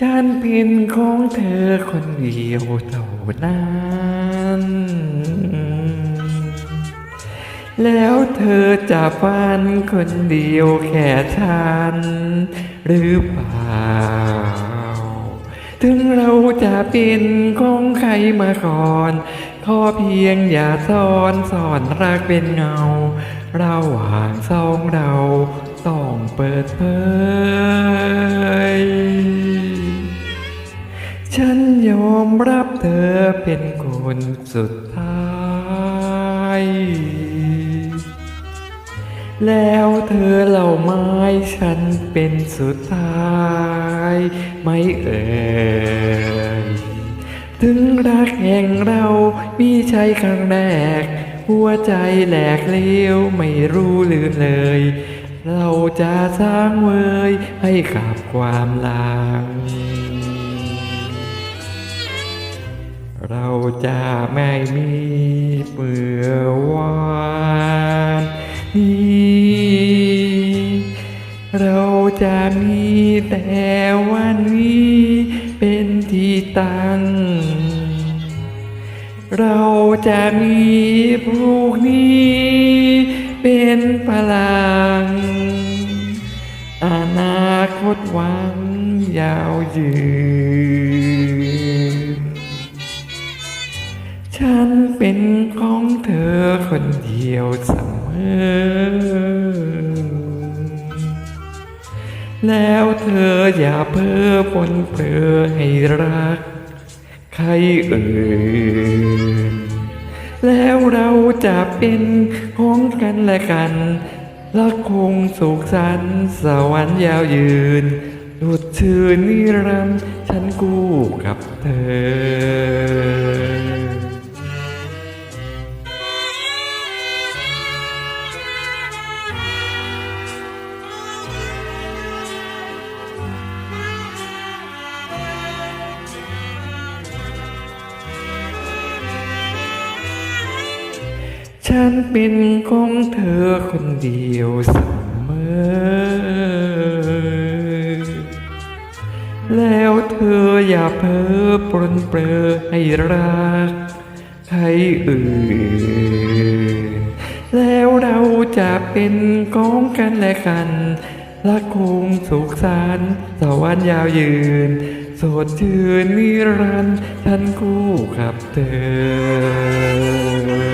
ฉันเป็นของเธอคนเดียวเท่านั้น แล้วเธอจะฝันคนเดียวแค่ฉัน หรือเปล่า ถึงเราจะเป็นของใครมาก่อน ขอเพียงอย่าซ่อนสอนรักเป็นเงา ระหว่างสองเราต้องเปิดเผย ฉันยอมรับเธอเป็นคนสุดท้าย แล้วเธอเหล่าไม้ฉันเป็นสุดท้าย ไม่เอ่ยถึงรักแห่งเรามีใช่ครั้งแรก หัวใจแหลกเลี้ยวไม่รู้ลืมเลย เราจะสร้างเวยให้กับความลัง เราจะไม่มีเมื่อวานนี้ เราจะมีแต่วันนี้เป็นที่ตั้ง เราจะมีพรุ่งนี้เป็นพลัง อนาคตหวังยาวยืน ฉันเป็นของเธอคนเดียวเสมอ แล้วเธออย่าเพ้อปนเปื้อให้รัก ใครเอ่ยแล้วเราจะเป็นของกันและกันและคงสุขสันต์สวรรค์ยาวยืนหลุดชื่อนิรันดร์ฉันกู้กับเธอ ฉันเป็นของเธอคนเดียวเสมอ แล้วเธออย่าเพ้อปรนเปรอให้รักใครอื่น แล้วเราจะเป็นของกันและกันและคงสุขสันต์สวรรค์ยาวยืน สดชื่นนิรันดร์ฉันคู่กับเธอ